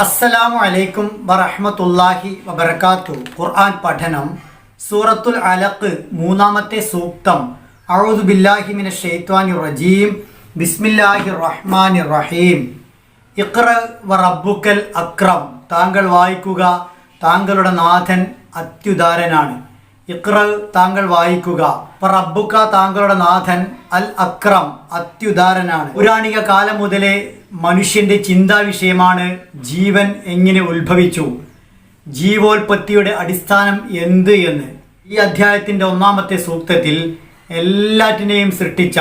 അസ്സലാമു അലൈക്കും വറഹ്മത്തുള്ളാഹി വബർക്കാത്തു ഖുർആൻ പഠനം സൂറത്തുൽ അലക്ക് മൂന്നാമത്തെ സൂക്തം. അഊദു ബില്ലാഹി ശൈത്വാനിർ റജീം. ബിസ്മില്ലാഹിർ റഹ്മാനിർ റഹീം. ഇഖ്റ വ അക്രം. താങ്കൾ വായിക്കുക താങ്കളുടെ നാഥൻ അത്യുദാരനാണ്. ഇഖ്റ താങ്കൾ വായിക്കുക. റബ്ബുക്ക താങ്കളുടെ നാഥൻ അൽ അക്രം അത്യുദാരനാണ്. പുരാണിക കാലം മുതലേ മനുഷ്യന്റെ ചിന്താ വിഷയമാണ് ജീവൻ എങ്ങനെ ഉത്ഭവിച്ചു. ജീവോൽപത്തിയുടെ അടിസ്ഥാനം എന്ത് എന്ന്. ഈ അധ്യായത്തിന്റെ ഒന്നാമത്തെ സൂക്തത്തിൽ എല്ലാറ്റിനെയും സൃഷ്ടിച്ച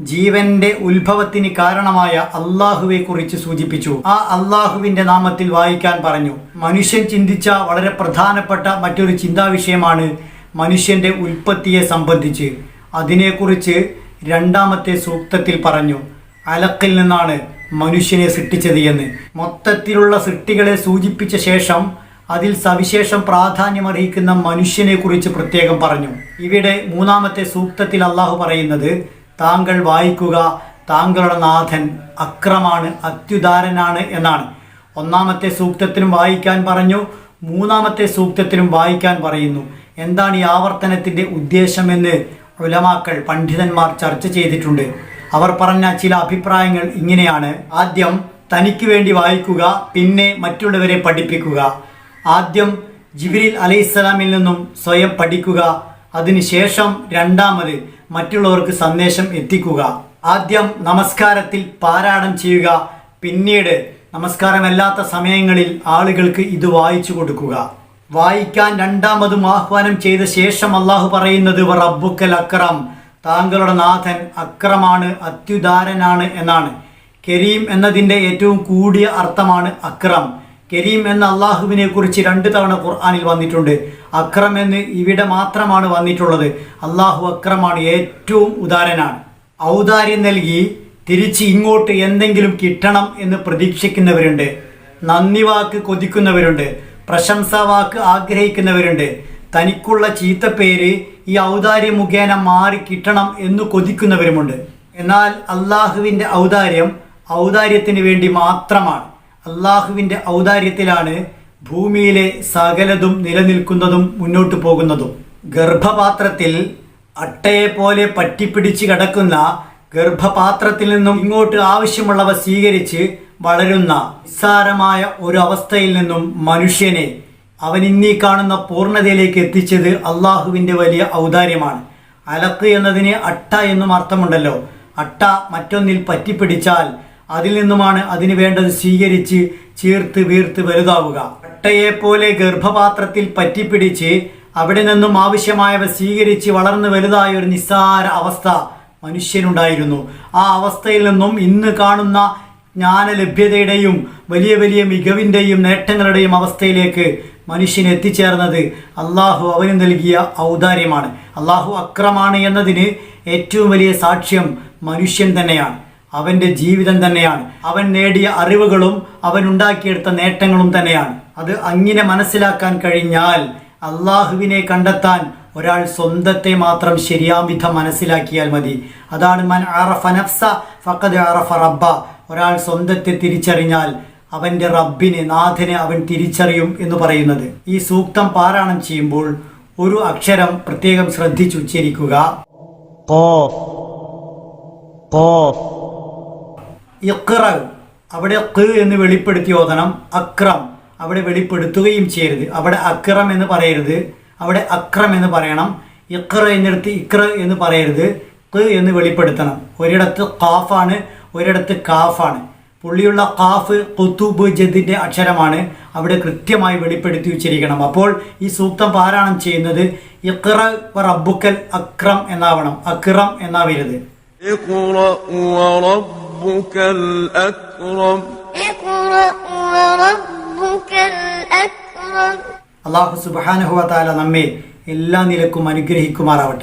ജീവന്റെ ഉത്ഭവത്തിന് കാരണമായ അള്ളാഹുവെ കുറിച്ച് സൂചിപ്പിച്ചു. ആ അള്ളാഹുവിന്റെ നാമത്തിൽ വായിക്കാൻ പറഞ്ഞു. മനുഷ്യൻ ചിന്തിച്ച വളരെ പ്രധാനപ്പെട്ട മറ്റൊരു ചിന്താ വിഷയമാണ് മനുഷ്യന്റെ ഉൽപ്പത്തിയെ സംബന്ധിച്ച് അതിനെക്കുറിച്ച് രണ്ടാമത്തെ സൂക്തത്തിൽ പറഞ്ഞു. അലക്കിൽ നിന്നാണ് മനുഷ്യനെ സൃഷ്ടിച്ചത് എന്ന്. മൊത്തത്തിലുള്ള സൃഷ്ടികളെ സൂചിപ്പിച്ച ശേഷം അതിൽ സവിശേഷം പ്രാധാന്യമർഹിക്കുന്ന മനുഷ്യനെ കുറിച്ച് പ്രത്യേകം പറഞ്ഞു. ഇവിടെ മൂന്നാമത്തെ സൂക്തത്തിൽ അള്ളാഹു പറയുന്നത് താങ്കൾ വായിക്കുക താങ്കളുടെ നാഥൻ അക്രമാണ് അത്യുദാരനാണ് എന്നാണ്. ഒന്നാമത്തെ സൂക്തത്തിനും വായിക്കാൻ പറഞ്ഞു മൂന്നാമത്തെ സൂക്തത്തിനും വായിക്കാൻ പറയുന്നു. എന്താണ് ഈ ആവർത്തനത്തിന്റെ ഉദ്ദേശമെന്ന് ഉലമാക്കൾ പണ്ഡിതന്മാർ ചർച്ച ചെയ്തിട്ടുണ്ട്. അവർ പറഞ്ഞ ചില അഭിപ്രായങ്ങൾ ഇങ്ങനെയാണ്. ആദ്യം തനിക്ക് വേണ്ടി വായിക്കുക പിന്നെ മറ്റുള്ളവരെ പഠിപ്പിക്കുക. ആദ്യം ജിബിരിൽ അലൈഹിസ്സലാമിൽ നിന്നും സ്വയം പഠിക്കുക അതിനുശേഷം രണ്ടാമത് മറ്റുള്ളവർക്ക് സന്ദേശം എത്തിക്കുക. ആദ്യം നമസ്കാരത്തിൽ പാരായണം ചെയ്യുക പിന്നീട് നമസ്കാരമല്ലാത്ത സമയങ്ങളിൽ ആളുകൾക്ക് ഇത് വായിച്ചു കൊടുക്കുക. വായിക്കാൻ രണ്ടാമതും ആഹ്വാനം ചെയ്ത ശേഷം അള്ളാഹു പറയുന്നത് റബ്ബുക്കൽ അക്രം. താങ്കളുടെ നാഥൻ അക്രമാണ് അത്യുദാരനാണ് എന്നാണ്. കരീം എന്നതിന്റെ ഏറ്റവും കൂടിയ അർത്ഥമാണ് അക്രം. കരീം എന്ന അള്ളാഹുവിനെ കുറിച്ച് രണ്ട് തവണ ഖുർആാനിൽ വന്നിട്ടുണ്ട്. അക്രം എന്ന് ഇവിടെ മാത്രമാണ് വന്നിട്ടുള്ളത്. അള്ളാഹു അക്രമാണ് ഏറ്റവും ഉദാരനാണ്. ഔദാര്യം നൽകി തിരിച്ച് ഇങ്ങോട്ട് എന്തെങ്കിലും കിട്ടണം എന്ന് പ്രതീക്ഷിക്കുന്നവരുണ്ട്. നന്ദി വാക്ക് കൊതിക്കുന്നവരുണ്ട്. പ്രശംസാ വാക്ക് ആഗ്രഹിക്കുന്നവരുണ്ട്. തനിക്കുള്ള ചീത്തപ്പേര് ഈ ഔദാര്യം മുഖേന മാറി കിട്ടണം എന്ന് കൊതിക്കുന്നവരുമുണ്ട്. എന്നാൽ അള്ളാഹുവിന്റെ ഔദാര്യം ഔദാര്യത്തിന് വേണ്ടി മാത്രമാണ്. അള്ളാഹുവിന്റെ ഔദാര്യത്തിലാണ് ഭൂമിയിലെ സകലതും നിലനിൽക്കുന്നതും മുന്നോട്ട് പോകുന്നതും. ഗർഭപാത്രത്തിൽ അട്ടയെ പോലെ പറ്റിപ്പിടിച്ച് കിടക്കുന്ന ഗർഭപാത്രത്തിൽ നിന്നും ഇങ്ങോട്ട് ആവശ്യമുള്ളവ സ്വീകരിച്ച് വളരുന്ന നിസ്സാരമായ ഒരു അവസ്ഥയിൽ നിന്നും മനുഷ്യനെ അവൻ ഇന്നീ കാണുന്ന പൂർണതയിലേക്ക് എത്തിച്ചത് അള്ളാഹുവിന്റെ വലിയ ഔദാര്യമാണ്. അലക്ക് എന്നതിന് അട്ട എന്നും അർത്ഥമുണ്ടല്ലോ. അട്ട മറ്റൊന്നിൽ പറ്റിപ്പിടിച്ചാൽ അതിൽ നിന്നുമാണ് അതിന് വേണ്ടത് സ്വീകരിച്ച് ചീർത്ത് വീർത്ത് വലുതാവുക. അട്ടയെ പോലെ ഗർഭപാത്രത്തിൽ പറ്റിപ്പിടിച്ച് അവിടെ നിന്നും ആവശ്യമായവ സ്വീകരിച്ച് വളർന്നു വലുതായ ഒരു നിസ്സാര അവസ്ഥ മനുഷ്യനുണ്ടായിരുന്നു. ആ അവസ്ഥയിൽ നിന്നും ഇന്ന് കാണുന്ന ജ്ഞാനലഭ്യതയുടെയും വലിയ വലിയ മികവിന്റെയും നേട്ടങ്ങളുടെയും അവസ്ഥയിലേക്ക് മനുഷ്യൻ എത്തിച്ചേർന്നത് അള്ളാഹു അവന് നൽകിയ ഔദാര്യമാണ്. അള്ളാഹു അക്രമാണ് എന്നതിന് ഏറ്റവും വലിയ സാക്ഷ്യം മനുഷ്യൻ തന്നെയാണ്. അവന്റെ ജീവിതം തന്നെയാണ്. അവൻ നേടിയ അറിവുകളും അവൻ ഉണ്ടാക്കിയെടുത്ത നേട്ടങ്ങളും തന്നെയാണ്. അത് അങ്ങനെ മനസ്സിലാക്കാൻ കഴിഞ്ഞാൽ അള്ളാഹുവിനെ കണ്ടെത്താൻ ഒരാൾ സ്വന്തത്തെ മാത്രം ശരിയാം വിധം മനസ്സിലാക്കിയാൽ മതി. അതാണ് മൻ അറഫ നഫ്സ ഫഖദ് അറഫ റബ്ബ. ഒരാൾ സ്വന്തത്തെ തിരിച്ചറിഞ്ഞാൽ അവന്റെ റബ്ബിനെ നാഥനെ അവൻ തിരിച്ചറിയും എന്ന് പറയുന്നത്. ഈ സൂക്തം പാരായണം ചെയ്യുമ്പോൾ ഒരു അക്ഷരം പ്രത്യേകം ശ്രദ്ധിച്ചു ഉച്ചരിക്കുക. അവിടെ ക് എന്ന് വെളിപ്പെടുത്തി ഓതണം. അക്രം. അവിടെ വെളിപ്പെടുത്തുകയും ചെയ്യരുത്. അവിടെ അക്രം എന്ന് പറയരുത്. അവിടെ അക്രം എന്ന് പറയണം. ഇക്ര എന്നിടത്ത് ഇക്ര എന്ന് പറയരുത്. ക് എന്ന് വെളിപ്പെടുത്തണം. ഒരിടത്ത് കാഫാണ് ഒരിടത്ത് കാഫാണ്. പുള്ളിയുള്ള കാഫ് കുത്തുബ് ജദിന്റെ അക്ഷരമാണ് അവിടെ കൃത്യമായി വെളിപ്പെടുത്തി വെച്ചിരിക്കണം. അപ്പോൾ ഈ സൂക്തം പാരായണം ചെയ്യുന്നത് ഇഖ്റ റബ്ബുക്കൽ അക്രം എന്നാവണം. അക്രം എന്നാവരുത്. അള്ളാഹു വ തആല നമ്മെ എല്ലാ നിലക്കും അനുഗ്രഹിക്കുമാറാവട്ടെ.